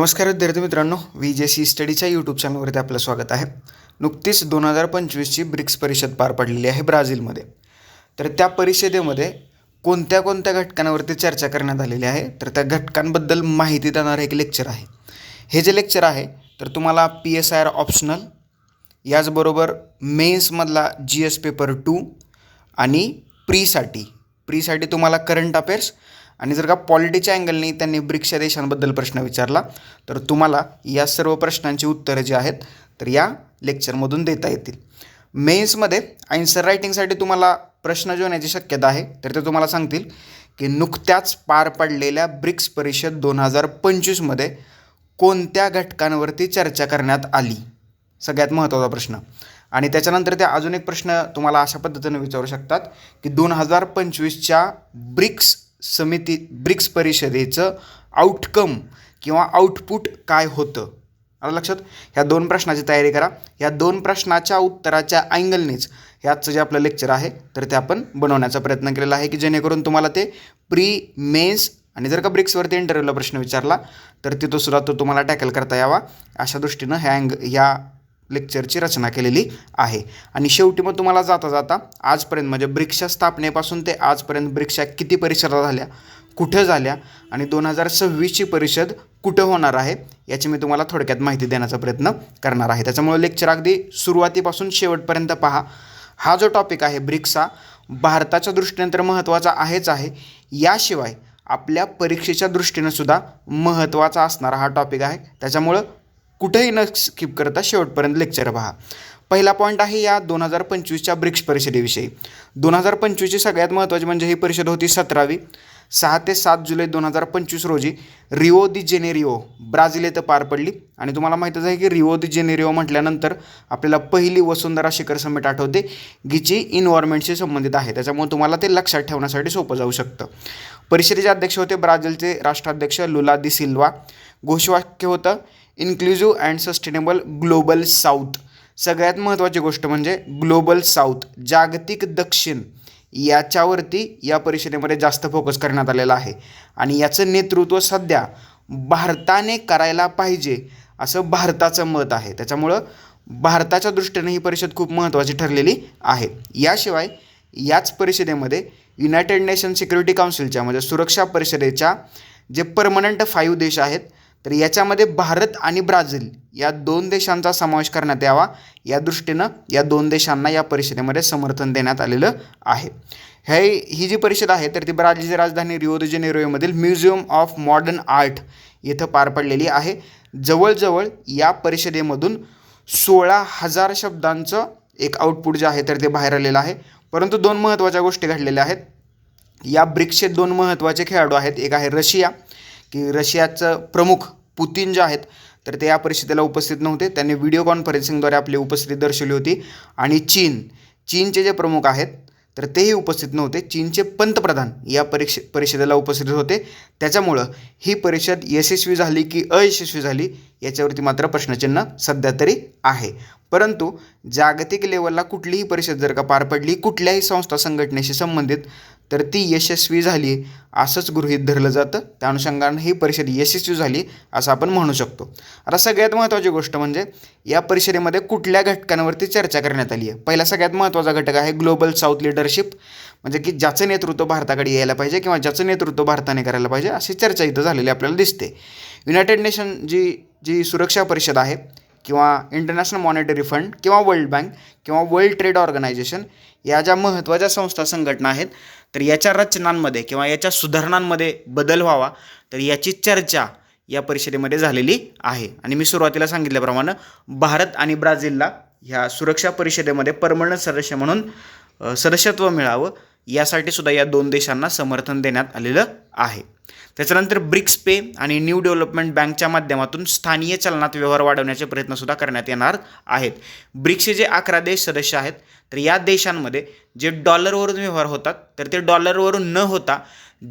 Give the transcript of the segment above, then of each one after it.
नमस्कार विद्यार्थी मित्रांनो व्ही जे सी स्टडीच्या यूट्यूब चॅनलवरती आपलं स्वागत आहे. नुकतीच दोन हजार पंचवीसची ब्रिक्स परिषद पार पडलेली आहे ब्राझीलमध्ये. तर त्या परिषदेमध्ये कोणत्या कोणत्या घटकांवरती चर्चा करण्यात आलेली आहे? तर त्या घटकांबद्दल माहिती देणारं एक लेक्चर आहे. हे जे लेक्चर आहे तर तुम्हाला P S I R optional याचबरोबर मेन्समधला जी एस पेपर टू आणि प्रीसाठी प्रीसाठी तुम्हाला करंट अफेअर्स आणि जर का पॉलिटीच्या अँगलनी त्यांनी ब्रिक्सच्या देशांबद्दल प्रश्न विचारला तर तुम्हाला या सर्व प्रश्नांची उत्तरं जी आहेत तर या लेक्चरमधून देता येतील. मेन्समध्ये आन्सर रायटिंगसाठी तुम्हाला प्रश्न जो येण्याची शक्यता आहे तर ते तुम्हाला सांगतील की नुकत्याच पार पडलेल्या ब्रिक्स परिषद दोन हजार पंचवीसमध्ये कोणत्या घटकांवरती चर्चा करण्यात आली? सगळ्यात महत्त्वाचा प्रश्न. आणि त्याच्यानंतर ते अजून एक प्रश्न तुम्हाला अशा पद्धतीने विचारू शकतात की दोन हजार पंचवीसच्या ब्रिक्स समिती ब्रिक्स परिषदेचं आउटकम किंवा आउटपुट काय होतं? आलं लक्षात? ह्या दोन प्रश्नाची तयारी करा. ह्या दोन प्रश्नाच्या उत्तराच्या अँगलनेच ह्याचं जे आपलं लेक्चर आहे तर ते आपण बनवण्याचा प्रयत्न केलेला आहे की जेणेकरून तुम्हाला ते प्री मेन्स आणि जर का ब्रिक्सवरती इंटरव्ह्यूला प्रश्न विचारला तर तिथं सुद्धा तो तुम्हाला टॅकल करता यावा. अशा दृष्टीनं ह्या अँग ह्या लेक्चरची रचना केलेली आहे. आणि शेवटी मग तुम्हाला जाता जाता आजपर्यंत म्हणजे ब्रिक्सच्या स्थापनेपासून ते आजपर्यंत ब्रिक्सच्या किती परिषदा झाल्या कुठं झाल्या आणि दोन हजार सव्वीसची परिषद कुठं होणार आहे याची मी तुम्हाला थोडक्यात माहिती देण्याचा प्रयत्न करणार आहे. त्याच्यामुळे लेक्चर अगदी सुरुवातीपासून शेवटपर्यंत पहा. हा जो टॉपिक आहे ब्रिक्सचा भारताच्या दृष्टीने तर महत्त्वाचा आहेच आहे. याशिवाय आपल्या परीक्षेच्या दृष्टीनं सुद्धा महत्त्वाचा असणारा हा टॉपिक आहे. त्याच्यामुळं कुठेही न स्किप करता शेवटपर्यंत लेक्चर पहा. पहिला पॉईंट आहे या दोन हजार पंचवीसच्या ब्रिक्स परिषदेविषयी. दोन हजार पंचवीसची सगळ्यात महत्त्वाची म्हणजे ही परिषद होती सतरावी. सहा ते सात जुलै दोन हजार पंचवीस रोजी रिओ दी जेनेरिओ ब्राझील येथे पार पडली. आणि तुम्हाला माहीतच आहे की रिओ दी जेनेरिओ म्हटल्यानंतर आपल्याला पहिली वसुंधरा शिखर समिट आठवते जी इन्व्हायरमेंटशी संबंधित आहे. त्याच्यामुळे तुम्हाला ते लक्षात ठेवण्यासाठी सोपं जाऊ शकतं. परिषदेचे अध्यक्ष होते ब्राझीलचे राष्ट्राध्यक्ष लुला दी सिल्वा. घोषवाक्य होतं inclusive and sustainable global south सगळ्यात महत्त्वाची गोष्ट म्हणजे ग्लोबल साऊथ जागतिक दक्षिण. याच्यावरती या परिषदेमध्ये जास्त फोकस करण्यात आलेला आहे. आणि याचं नेतृत्व सध्या भारताने करायला पाहिजे असं भारताचं मत आहे. त्याच्यामुळं भारताच्या दृष्टीने ही परिषद खूप महत्त्वाची ठरलेली आहे. याशिवाय याच परिषदेमध्ये युनायटेड नेशन सिक्युरिटी काउन्सिलच्या म्हणजे सुरक्षा परिषदेच्या जे परमनंट फाईव्ह देश आहेत तर याच्यामध्ये भारत आणि ब्राझील या दोन देशांचा समावेश करण्यात यावा. या दृष्टीनं या दोन देशांना या परिषदेमध्ये समर्थन देण्यात आलेलं आहे. हे ही जी परिषद आहे तर ती ब्राझीलची राजधानी रिओ द जेनेरोमधील म्युझियम ऑफ मॉडर्न आर्ट येथं पार पडलेली आहे. जवळजवळ या परिषदेमधून सोळा हजार शब्दांचं एक आउटपुट जे आहे तर ते बाहेर आलेलं आहे. परंतु दोन महत्त्वाच्या गोष्टी घडलेल्या आहेत. या ब्रिक्सचे दोन महत्त्वाचे खेळाडू आहेत. एक आहे रशिया की रशियाचं प्रमुख पुतीन जे आहेत तर ते या परिषदेला उपस्थित नव्हते. त्यांनी व्हिडिओ कॉन्फरन्सिंगद्वारे आपली उपस्थिती दर्शवली होती. आणि चीन चीनचे जे प्रमुख आहेत तर तेही उपस्थित नव्हते. चीनचे पंतप्रधान या परीक्ष परिषदेला उपस्थित होते. त्याच्यामुळं ही परिषद यशस्वी झाली की अयशस्वी झाली याच्यावरती मात्र प्रश्नचिन्ह सध्या तरी आहे. परंतु जागतिक लेवलला कुठलीही परिषद जर का पार पडली कुठल्याही संस्था संघटनेशी संबंधित तर ती यशस्वी झाली असंच गृहीत धरलं जातं. त्या अनुषंगानं ही परिषद यशस्वी झाली असं आपण म्हणू शकतो. आता सगळ्यात महत्त्वाची गोष्ट म्हणजे या परिषदेमध्ये कुठल्या घटकांवरती चर्चा करण्यात आली आहे? पहिला सगळ्यात महत्त्वाचा घटक आहे ग्लोबल साऊथ लिडरशिप. म्हणजे की ज्याचं नेतृत्व भारताकडे यायला पाहिजे किंवा ज्याचं नेतृत्व भारताने करायला पाहिजे अशी चर्चा इथं झालेली आपल्याला दिसते. युनायटेड नेशन जी जी सुरक्षा परिषद आहे किंवा इंटरनॅशनल मॉनिटरी फंड किंवा वर्ल्ड बँक किंवा वर्ल्ड ट्रेड ऑर्गनायझेशन या ज्या महत्त्वाच्या संस्था संघटना आहेत तर याच्या रचनांमध्ये किंवा याच्या सुधारणांमध्ये बदल व्हावा तर याची चर्चा या परिषदेमध्ये झालेली आहे. आणि मी सुरुवातीला सांगितल्याप्रमाणे भारत आणि ब्राझीलला ह्या सुरक्षा परिषदेमध्ये परमनंट सदस्य म्हणून सदस्यत्व मिळावं. यासाठी सुद्धा या दोन देशांना समर्थन देण्यात आलेलं आहे. त्याच्यानंतर ब्रिक्स पे आणि न्यू डेव्हलपमेंट बँकच्या माध्यमातून स्थानीय चलनात व्यवहार वाढवण्याचे प्रयत्नसुद्धा करण्यात येणार आहेत. ब्रिक्सचे जे अकरा देश सदस्य आहेत तर या देशांमध्ये जे डॉलरवरून व्यवहार होतात तर ते डॉलरवरून न होता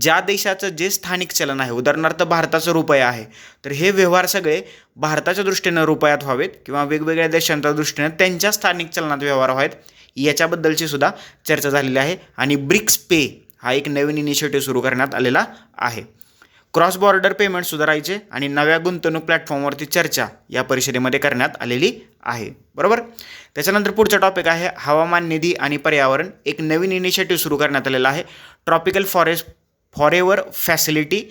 ज्या देशाचं जे स्थानिक चलन आहे उदाहरणार्थ भारताचं रुपया आहे तर हे व्यवहार सगळे भारताच्या दृष्टीनं रुपयात व्हावेत किंवा वेगवेगळ्या देशांच्या दृष्टीनं त्यांच्या स्थानिक चलनात व्यवहार व्हावेत याच्याबद्दलची सुद्धा चर्चा झालेली आहे. आणि ब्रिक्स पे हा एक नवीन इनिशिएटिव्ह सुरू करण्यात आलेला आहे. क्रॉस बॉर्डर पेमेंट सुधारायचे आणि नव्या गुंतवणूक प्लॅटफॉर्मवरती चर्चा या परिषदेमध्ये करण्यात आलेली आहे. बरोबर? त्याच्यानंतर पुढचा टॉपिक आहे हवामान निधी आणि पर्यावरण. एक नवीन इनिशिएटिव्ह सुरू करण्यात आलेला आहे. ट्रॉपिकल फॉरेस्ट फॉरेवर फॅसिलिटी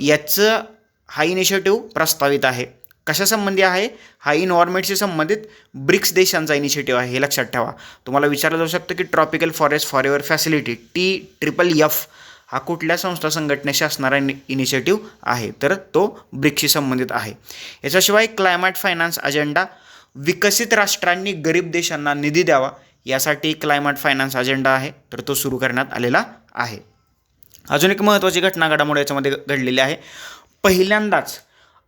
याचं हा इनिशिएटिव्ह प्रस्तावित आहे. कशासंबंधी आहे? हा इन्व्हायरमेंटशी संबंधित ब्रिक्स देशांचा इनिशिएटिव्ह आहे हे लक्षात ठेवा. तुम्हाला विचारलं जाऊ शकतं की tropical forest forever facility T triple F हा कुठल्या संस्था संघटनेशी असणारा इनि इनिशिएटिव्ह आहे? तर तो ब्रिक्सशी संबंधित आहे. याच्याशिवाय क्लायमॅट फायनान्स अजेंडा विकसित राष्ट्रांनी गरीब देशांना निधी द्यावा यासाठी क्लायमॅट फायनान्स अजेंडा आहे. तर तो सुरू करण्यात आलेला आहे. अजून एक महत्त्वाची घटना घडामोड याच्यामध्ये घडलेली आहे. पहिल्यांदाच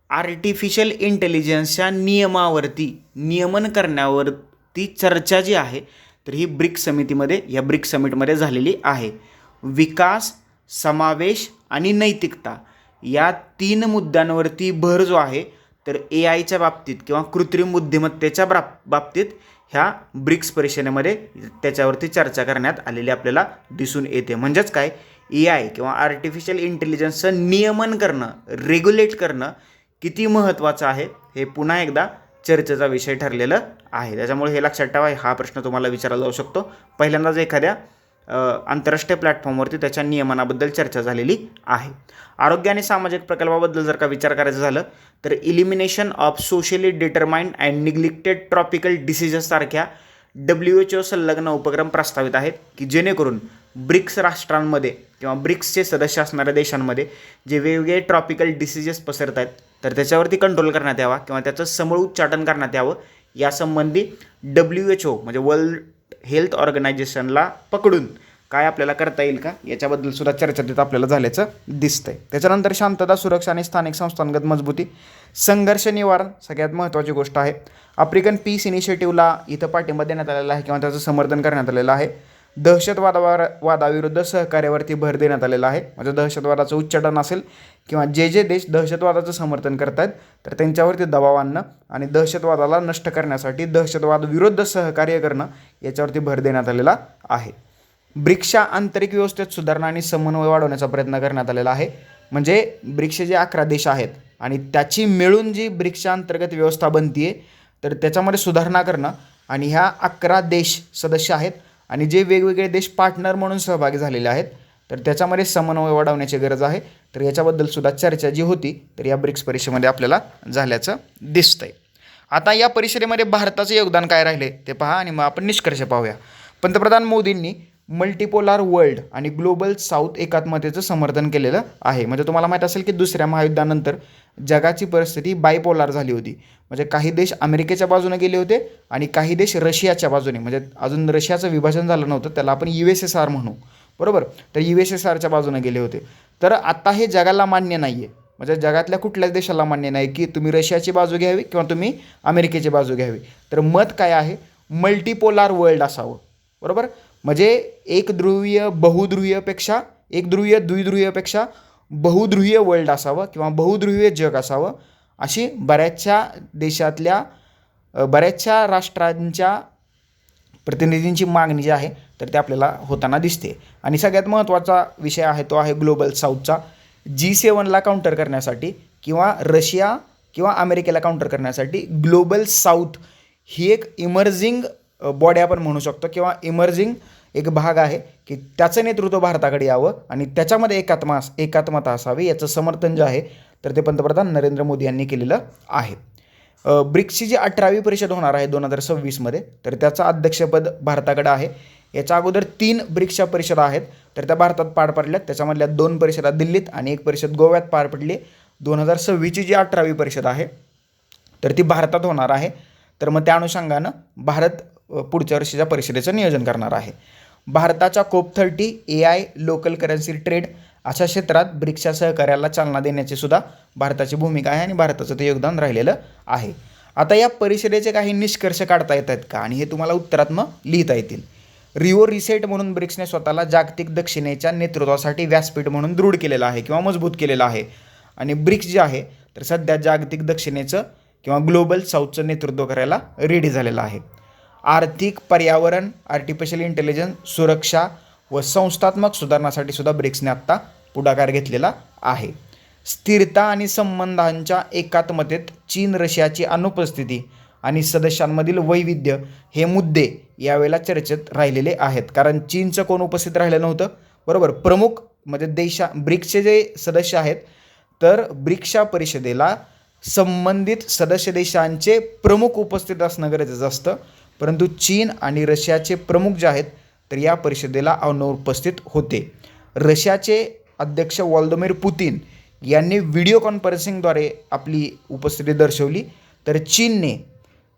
आर्टिफिशियल इंटेलिजन्सच्या नियमावरती नियमन करण्यावरती चर्चा जी आहे तर ही ब्रिक्स समितीमध्ये या ब्रिक्स समिटमध्ये झालेली आहे. विकास समावेश आणि नैतिकता या तीन मुद्द्यांवरती भर जो आहे तर ए आयच्या बाबतीत किंवा कृत्रिम बुद्धिमत्तेच्या बाब बाबतीत ह्या ब्रिक्स परिषदेमध्ये त्याच्यावरती चर्चा करण्यात आलेली आपल्याला दिसून येते. म्हणजेच काय? ए आय किंवा आर्टिफिशियल इंटेलिजन्सचं नियमन करणं रेग्युलेट करणं किती महत्त्वाचं आहे हे पुन्हा एकदा चर्चेचा विषय ठरलेलं आहे. त्याच्यामुळे हे लक्षात ठेवा हा प्रश्न तुम्हाला विचारला जाऊ शकतो. पहिल्यांदाच एखाद्या आंतरराष्ट्रीय प्लॅटफॉर्मवरती त्याच्या नियमनाबद्दल चर्चा झालेली आहे. आरोग्य आणि सामाजिक प्रकल्पाबद्दल जर का विचार करायचं झालं तर elimination of socially determined and neglected tropical डिसिजेससारख्या W H O संलग्न उपक्रम प्रस्तावित आहेत की जेणेकरून ब्रिक्स राष्ट्रांमध्ये किंवा ब्रिक्सचे सदस्य असणाऱ्या देशांमध्ये जे वेगवेगळे ट्रॉपिकल डिसिजेस पसरत आहेत तर त्याच्यावरती कंट्रोल करण्यात यावा किंवा त्याचं समूळ उच्चाटन करण्यात यावं यासंबंधी डब्ल्यू एच ओ म्हणजे वर्ल्ड हेल्थ ऑर्गनायझेशनला पकडून काय आपल्याला करता येईल का? याच्याबद्दल सुद्धा चर्चा तिथं आपल्याला झाल्याचं दिसतंय. त्याच्यानंतर शांतता सुरक्षा आणि स्थानिक संस्थांगत मजबूती. संघर्ष निवारण सगळ्यात महत्त्वाची गोष्ट आहे. आफ्रिकन पीस इनिशिएटिव्हला इथं पाठिंबा देण्यात आलेला आहे किंवा त्याचं समर्थन करण्यात आलेलं आहे. दहशतवादावर वादाविरुद्ध सहकार्यावरती भर देण्यात आलेला आहे. म्हणजे दहशतवादाचं उच्चाटन असेल किंवा जे जे देश दहशतवादाचं समर्थन करत आहेत तर त्यांच्यावरती दबाव आणणं आणि दहशतवादाला नष्ट करण्यासाठी दहशतवाद विरुद्ध सहकार्य करणं याच्यावरती भर देण्यात आलेला आहे. ब्रिक्सच्या आंतरिक व्यवस्थेत सुधारणा आणि समन्वय वाढवण्याचा प्रयत्न करण्यात आलेला आहे. म्हणजे ब्रिक्सचे जे अकरा देश आहेत आणि त्याची मिळून जी ब्रिक्सच्या अंतर्गत व्यवस्था बनती आहे तर त्याच्यामध्ये सुधारणा करणं आणि ह्या अकरा देश सदस्य आहेत आणि जे वेगवेगळे देश पार्टनर म्हणून सहभागी झालेले आहेत तर त्याच्यामध्ये समन्वय वाढवण्याची गरज आहे. तर याच्याबद्दल सुद्धा चर्चा जी होती तर या ब्रिक्स परिषदेमध्ये आपल्याला झाल्याचं दिसतंय. आता या परिषदेमध्ये भारताचं योगदान काय राहिले ते पहा आणि मग आपण निष्कर्ष पाहूया. पंतप्रधान मोदींनी मल्टीपोलार वर्ल्ड आणि ग्लोबल साऊथ एकात्मतेचं समर्थन केलेलं आहे. म्हणजे तुम्हाला माहीत असेल की दुसऱ्या महायुद्धानंतर जगाची परिस्थिती बायपोलार झाली होती. म्हणजे काही देश अमेरिकेच्या बाजूने गेले होते आणि काही देश रशियाच्या बाजूने. म्हणजे अजून रशियाचं विभाजन झालं नव्हतं त्याला आपण यू एस एस आर म्हणू. बरोबर? तर यू एस एस आरच्या बाजूने गेले होते. तर आता हे जगाला मान्य नाही आहे म्हणजे जगातल्या कुठल्याच देशाला मान्य नाही की तुम्ही रशियाची बाजू घ्यावी किंवा तुम्ही अमेरिकेची बाजू घ्यावी. तर मत काय आहे? मल्टीपोलार वर्ल्ड असावं. बरोबर? म्हणजे एक ध्रुवीय बहुध्रुवीयपेक्षा एक ध्रुवीय द्विध्रुवीयपेक्षा बहुध्रुवीय वर्ल्ड असावं किंवा बहुध्रुवीय जग असावं अशी बऱ्याचशा देशातल्या बऱ्याचशा राष्ट्रांच्या प्रतिनिधींची मागणी जी आहे तर ते आपल्याला होताना दिसते. आणि सगळ्यात महत्त्वाचा विषय आहे तो आहे ग्लोबल साऊथचा जी सेवनला काउंटर करण्यासाठी किंवा रशिया किंवा अमेरिकेला काउंटर करण्यासाठी ग्लोबल साऊथ ही एक इमर्जिंग बॉडी आपण म्हणू शकतो किंवा इमर्जिंग एक भाग आहे की त्याचं नेतृत्व भारताकडे यावं आणि त्याच्यामध्ये एकात्मा एकात्मता असावी याचं समर्थन जे आहे तर ते पंतप्रधान नरेंद्र मोदी यांनी केलेलं आहे. ब्रिक्सची जी अठरावी परिषद होणार आहे दोन हजार सव्वीसमध्ये तर त्याचं अध्यक्षपद भारताकडे आहे. याच्या अगोदर तीन ब्रिक्सच्या परिषदा आहेत तर त्या भारतात पार पडल्यात. त्याच्यामधल्या दोन परिषदा दिल्लीत आणि एक परिषद गोव्यात पार पडली दोन हजार सव्वीसची जी अठरावी परिषद आहे तर ती भारतात होणार आहे. तर मग त्या अनुषंगानं भारत पुढच्या वर्षीच्या परिषदेचं नियोजन करणार आहे. भारताच्या COP thirty A I local currency trade अशा क्षेत्रात ब्रिक्सच्या सहकार्याला चालना देण्याची सुद्धा भारताची भूमिका आहे आणि भारताचं ते योगदान राहिलेलं आहे. आता या परिषदेचे काही निष्कर्ष काढता येत आहेत का? आणि हे तुम्हाला उत्तरात मग लिहिता येतील. रिओ रिसेट म्हणून ब्रिक्सने स्वतःला जागतिक दक्षिणेच्या नेतृत्वासाठी व्यासपीठ म्हणून दृढ केलेलं आहे किंवा मजबूत केलेलं आहे. आणि ब्रिक्स जे आहे तर सध्या जागतिक दक्षिणेचं किंवा ग्लोबल साऊथचं नेतृत्व करायला रेडी झालेलं आहे. आर्थिक पर्यावरण आर्टिफिशियल इंटेलिजन्स सुरक्षा व संस्थात्मक सुधारणासाठी सुद्धा ब्रिक्सने आत्ता पुढाकार घेतलेला आहे. स्थिरता आणि संबंधांच्या एकात्मतेत चीन रशियाची अनुपस्थिती आणि सदस्यांमधील वैविध्य हे मुद्दे यावेळेला चर्चेत राहिलेले आहेत. कारण चीनचं कोण उपस्थित राहिलं नव्हतं? बरोबर. प्रमुख म्हणजे देशा ब्रिक्सचे जे सदस्य आहेत तर ब्रिक्सच्या परिषदेला संबंधित सदस्य देशांचे प्रमुख उपस्थित असणं गरजेचं असतं. परंतु चीन आणि रशियाचे प्रमुख जे आहेत तर या परिषदेला अनुपस्थित होते. रशियाचे अध्यक्ष व्लादिमीर पुतीन यांनी व्हिडिओ कॉन्फरन्सिंगद्वारे आपली उपस्थिती दर्शवली. तर चीनने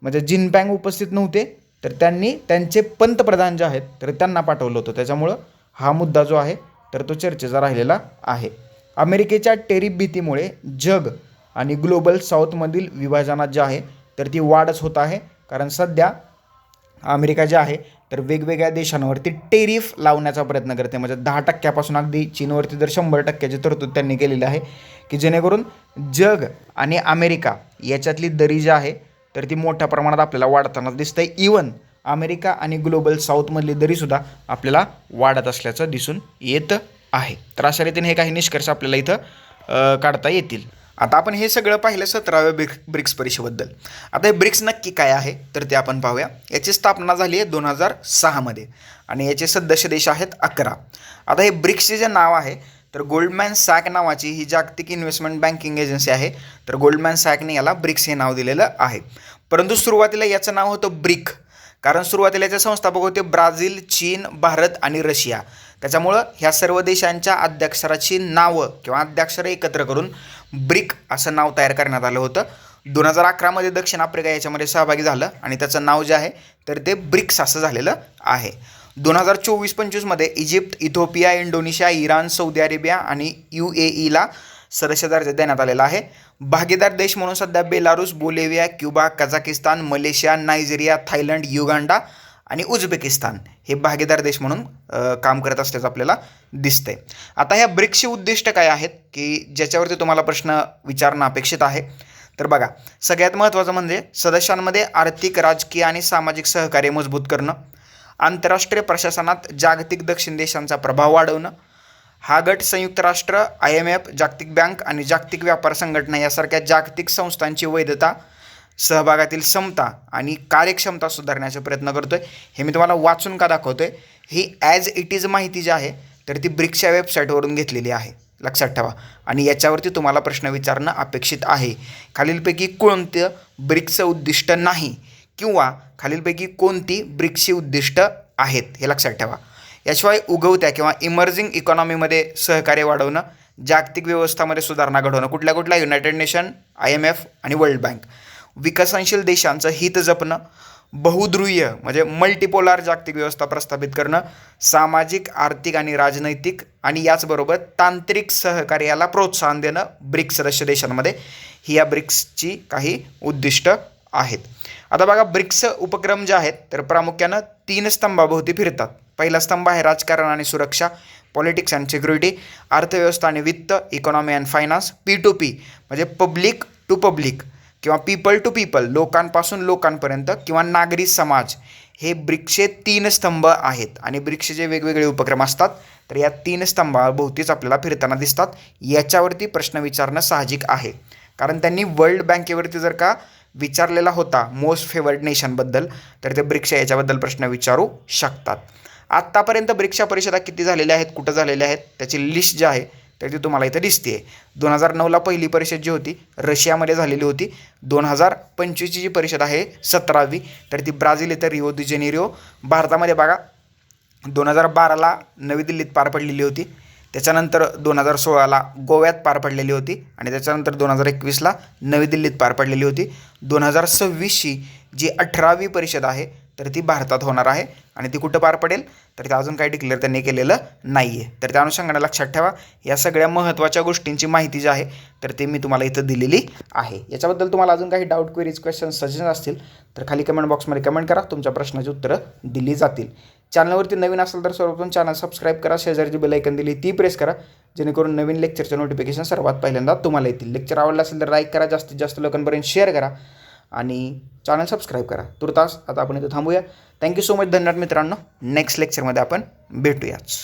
म्हणजे जिनपँग उपस्थित नव्हते तर त्यांनी त्यांचे पंतप्रधान जे आहेत तर त्यांना पाठवलं होतं. त्याच्यामुळं हा मुद्दा जो आहे तर तो चर्चेचा राहिलेला आहे. अमेरिकेच्या टेरिफ भीतीमुळे जग आणि ग्लोबल साऊथमधील विभाजनात जे आहे तर ती वाढच होत आहे. कारण सध्या अमेरिका जे आहे तर वेगवेगळ्या देशांवरती टेरिफ लावण्याचा प्रयत्न करते. म्हणजे दहा टक्क्यापासून अगदी चीनवरती जर शंभर टक्क्याची तरतूद त्यांनी केलेली आहे की जेणेकरून जग आणि अमेरिका याच्यातली दरी जी आहे तर ती मोठ्या प्रमाणात आपल्याला वाढताना दिसते. इवन अमेरिका आणि ग्लोबल साऊथमधली दरीसुद्धा आपल्याला वाढत असल्याचं दिसून येत आहे. तर अशा रीतीने हे काही निष्कर्ष आपल्याला इथं काढता येतील. आता आपण हे सगळं पाहिलं सतराव्या ब्रिक ब्रिक्स परिषदेबद्दल आता हे ब्रिक्स नक्की काय आहे? तर ते आपण पाहूया. याची स्थापना झाली आहे दोन हजार सहामध्ये. आणि याचे सदस्य देश आहेत अकरा. आता हे ब्रिक्सचे जे नाव आहे तर गोल्डमॅन सॅक नावाची ही जागतिक इन्व्हेस्टमेंट बँकिंग एजन्सी आहे. तर गोल्डमॅन सॅकने याला ब्रिक्स हे नाव दिलेलं आहे. परंतु सुरुवातीला याचं नाव होतं ब्रिक. कारण सुरुवातीला याचे संस्थापक होते ब्राझील चीन भारत आणि रशिया. त्याच्यामुळं ह्या सर्व देशांच्या अध्यक्षराची नावं किंवा अध्यक्षरं एकत्र करून ब्रिक असं नाव तयार करण्यात आलं होतं. दोन हजार अकरामध्ये दक्षिण आफ्रिका याच्यामध्ये सहभागी झालं आणि त्याचं नाव जे आहे तर ते ब्रिक्स असं झालेलं आहे. दोन हजार चोवीस पंचवीसमध्ये Egypt Ethiopia Indonesia Iran Saudi Arabia आणि यू ए ईला सदस्य दर्जा देण्यात आलेला आहे. भागीदार देश म्हणून सध्या Belarus Bolivia Cuba Kazakhstan Malaysia Nigeria Thailand Uganda आणि उझबेकिस्तान हे भागीदार देश म्हणून काम करत असल्याचं आपल्याला दिसतंय. आता ह्या ब्रिक्सचे उद्दिष्ट काय आहेत की ज्याच्यावरती तुम्हाला प्रश्न विचारणं अपेक्षित आहे? तर बघा सगळ्यात महत्त्वाचं म्हणजे सदस्यांमध्ये आर्थिक राजकीय आणि सामाजिक सहकार्य मजबूत करणं आंतरराष्ट्रीय प्रशासनात जागतिक दक्षिण देशांचा प्रभाव वाढवणं हा गट संयुक्त राष्ट्र आय एम एफ जागतिक बँक आणि जागतिक व्यापार संघटना यासारख्या जागतिक संस्थांची वैधता सहभागातील समता आणि कार्यक्षमता सुधारण्याचा प्रयत्न करतो आहे हे मी तुम्हाला वाचून का दाखवतो आहे ही ॲज इट इज माहिती जी आहे तर ती ब्रिक्सच्या वेबसाईटवरून घेतलेली आहे. लक्षात ठेवा. आणि याच्यावरती तुम्हाला प्रश्न विचारणं अपेक्षित आहे. खालीलपैकी कोणतं ब्रिक्सचं उद्दिष्ट नाही? किंवा खालीलपैकी कोणती ब्रिक्सची उद्दिष्ट आहेत? हे लक्षात ठेवा. याशिवाय उगवत्या किंवा इमर्जिंग इकॉनॉमीमध्ये सहकार्य वाढवणं जागतिक व्यवस्थामध्ये सुधारणा घडवणं कुठल्या कुठल्या United Nation I M F आणि वर्ल्ड बँक विकसनशील देशांचं हित जपणं बहुध्रुवीय म्हणजे मल्टीपोलार जागतिक व्यवस्था प्रस्थापित करणं सामाजिक आर्थिक आणि राजनैतिक आणि याचबरोबर तांत्रिक सहकार्याला प्रोत्साहन देणं ब्रिक्स सदस्य देशांमध्ये. ही या ब्रिक्सची काही उद्दिष्ट आहेत. आता बघा ब्रिक्स उपक्रम जे आहेत तर प्रामुख्यानं तीन स्तंभाभोवती फिरतात. पहिला स्तंभ आहे राजकारण आणि सुरक्षा पॉलिटिक्स अँड सिक्युरिटी अर्थव्यवस्था आणि वित्त economy and finance P to P म्हणजे पब्लिक टू पब्लिक किंवा पीपल टू पीपल लोकांपासून लोकांपर्यंत किंवा नागरी समाज हे ब्रिक्सचे तीन स्तंभ आहेत. आणि ब्रिक्सचे वेगवेगळे उपक्रम असतात तर या तीन स्तंभाभोवतीच आपल्याला फिरताना दिसतात. याच्यावरती प्रश्न विचारणं साहजिक आहे. कारण त्यांनी वर्ल्ड बँकेवरती जर का विचारलेला होता मोस्ट फेवर्ड नेशनबद्दल तर ते ब्रिक्स याच्याबद्दल प्रश्न विचारू शकतात. आत्तापर्यंत परीक्षा परिषदा किती झालेल्या आहेत कुठं झालेल्या आहेत त्याची लिस्ट जी आहे तर ती तुम्हाला इथं दिसते आहे दोन हजार नऊला पहिली परिषद जी होती रशियामध्ये झालेली होती. दोन हजार पंचवीसची जी परिषद आहे सतरावी तर ती ब्राझील इथं रिओ दि जेनेरिओ. भारतामध्ये बघा दोन हजार बाराला नवी दिल्लीत पार पडलेली होती. त्याच्यानंतर दोन हजार सोळाला गोव्यात पार पडलेली होती आणि त्याच्यानंतर दोन हजार एकवीसला नवी दिल्लीत पार पडलेली होती. दोन हजार सव्वीसची जी अठरावी परिषद आहे तर ती भारतात होणार आहे आणि ती कुठं पार पडेल? तर ते अजून काही डिक्लेअर त्यांनी केलेलं नाही आहे तर त्या अनुषंगाने लक्षात ठेवा या सगळ्या महत्त्वाच्या गोष्टींची माहिती जी आहे तर ते मी तुम्हाला इथं दिलेली आहे. याच्याबद्दल तुम्हाला अजून काही डाऊट क्वेरीज क्वेश्चन सजेशन असतील तर खाली कमेंट बॉक्समध्ये कमेंट करा तुमच्या प्रश्नाची उत्तरं दिली जातील. चॅनलवरती नवीन असेल तर सर्वप्रथम चॅनल सबस्क्राईब करा शेजारची बेलायकन दिली ती प्रेस करा जेणेकरून नवीन लेक्चरचं नोटिफिकेशन सर्वात पहिल्यांदा तुम्हाला येतील. लेक्चर आवडलं असेल तर लाईक करा जास्तीत जास्त लोकांपर्यंत शेअर करा. आणि चॅनल सबस्क्राईब करा. तुर्तास आता आपण इथं थांबूया. थँक्यू सो मच धन्यवाद मित्रांनो. नेक्स्ट लेक्चरमध्ये आपण भेटूयाच.